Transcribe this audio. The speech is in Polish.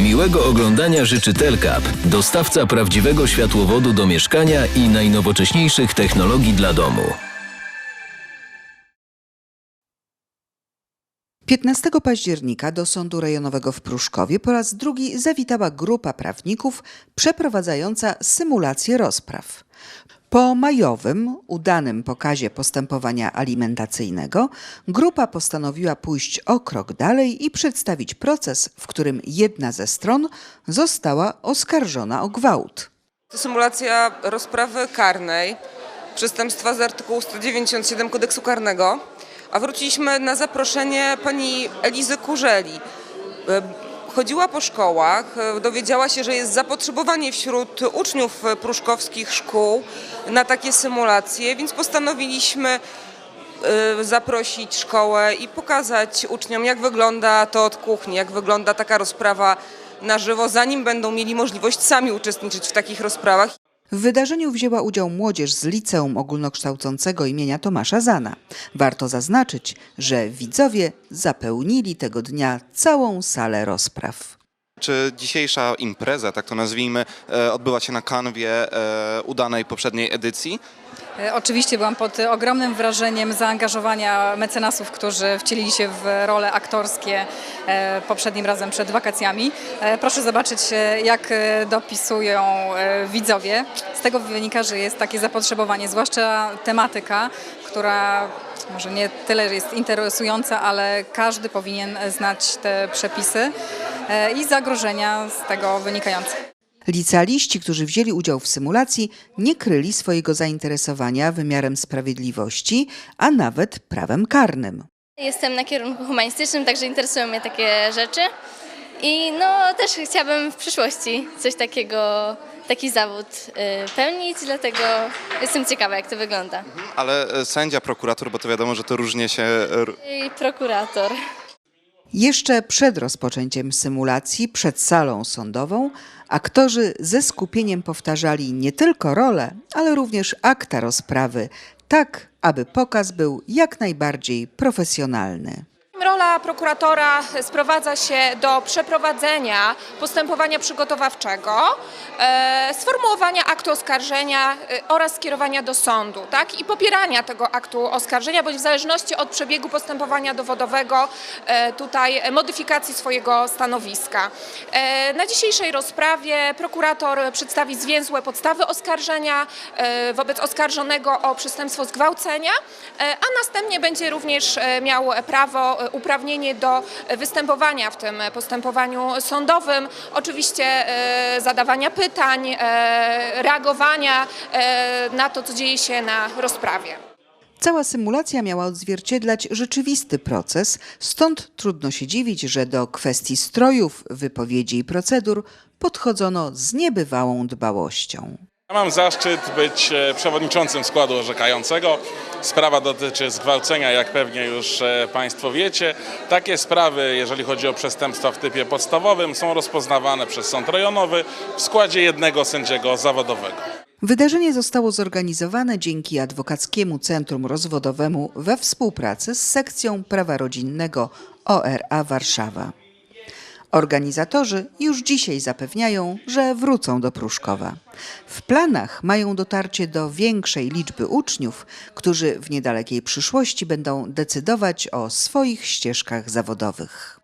Miłego oglądania życzy Telkap, dostawca prawdziwego światłowodu do mieszkania i najnowocześniejszych technologii dla domu. 15 października do Sądu Rejonowego w Pruszkowie po raz drugi zawitała grupa prawników przeprowadzająca symulację rozpraw. Po majowym, udanym pokazie postępowania alimentacyjnego, grupa postanowiła pójść o krok dalej i przedstawić proces, w którym jedna ze stron została oskarżona o gwałt. To symulacja rozprawy karnej, przestępstwa z artykułu 197 kodeksu karnego, a wróciliśmy na zaproszenie pani Elizy Kurzeli. E, Chodziła po szkołach, e, dowiedziała się, że jest zapotrzebowanie wśród uczniów pruszkowskich szkół na takie symulacje, więc postanowiliśmy e, zaprosić szkołę i pokazać uczniom, jak wygląda to od kuchni, jak wygląda taka rozprawa na żywo, zanim będą mieli możliwość sami uczestniczyć w takich rozprawach. W wydarzeniu wzięła udział młodzież z Liceum Ogólnokształcącego imienia Tomasza Zana. Warto zaznaczyć, że widzowie zapełnili tego dnia całą salę rozpraw. Czy dzisiejsza impreza, tak to nazwijmy, e, odbyła się na kanwie e, udanej poprzedniej edycji? E, Oczywiście byłam pod ogromnym wrażeniem zaangażowania mecenasów, którzy wcielili się w role aktorskie e, poprzednim razem przed wakacjami. E, Proszę zobaczyć, jak dopisują widzowie. Z tego wynika, że jest takie zapotrzebowanie, zwłaszcza tematyka, która może nie tyle jest interesująca, ale każdy powinien znać te przepisy i zagrożenia z tego wynikające. Licealiści, którzy wzięli udział w symulacji, nie kryli swojego zainteresowania wymiarem sprawiedliwości, a nawet prawem karnym. Jestem na kierunku humanistycznym, także interesują mnie takie rzeczy. I no też chciałabym w przyszłości coś takiego, taki zawód y, pełnić, dlatego jestem ciekawa, jak to wygląda. Ale e, sędzia, prokurator, bo to wiadomo, że to różnie się... I prokurator. Jeszcze przed rozpoczęciem symulacji, przed salą sądową, aktorzy ze skupieniem powtarzali nie tylko rolę, ale również akta rozprawy, tak aby pokaz był jak najbardziej profesjonalny. Rola prokuratora sprowadza się do przeprowadzenia postępowania przygotowawczego, e, sformułowania aktu oskarżenia e, oraz skierowania do sądu tak? i popierania tego aktu oskarżenia, bądź w zależności od przebiegu postępowania dowodowego e, tutaj modyfikacji swojego stanowiska. Na dzisiejszej rozprawie prokurator przedstawi zwięzłe podstawy oskarżenia wobec oskarżonego o przestępstwo zgwałcenia, a następnie będzie również miał prawo, e, uprawnienie do występowania w tym postępowaniu sądowym, oczywiście e, zadawania pytań, e, reagowania e, na to, co dzieje się na rozprawie. Cała symulacja miała odzwierciedlać rzeczywisty proces, stąd trudno się dziwić, że do kwestii strojów, wypowiedzi i procedur podchodzono z niebywałą dbałością. Ja mam zaszczyt być e, przewodniczącym składu orzekającego. Sprawa dotyczy zgwałcenia, jak pewnie już e, Państwo wiecie. Takie sprawy, jeżeli chodzi o przestępstwa w typie podstawowym, są rozpoznawane przez sąd rejonowy w składzie jednego sędziego zawodowego. Wydarzenie zostało zorganizowane dzięki Adwokackiemu Centrum Rozwodowemu we współpracy z sekcją prawa rodzinnego ORA Warszawa. Organizatorzy już dzisiaj zapewniają, że wrócą do Pruszkowa. W planach mają dotarcie do większej liczby uczniów, którzy w niedalekiej przyszłości będą decydować o swoich ścieżkach zawodowych.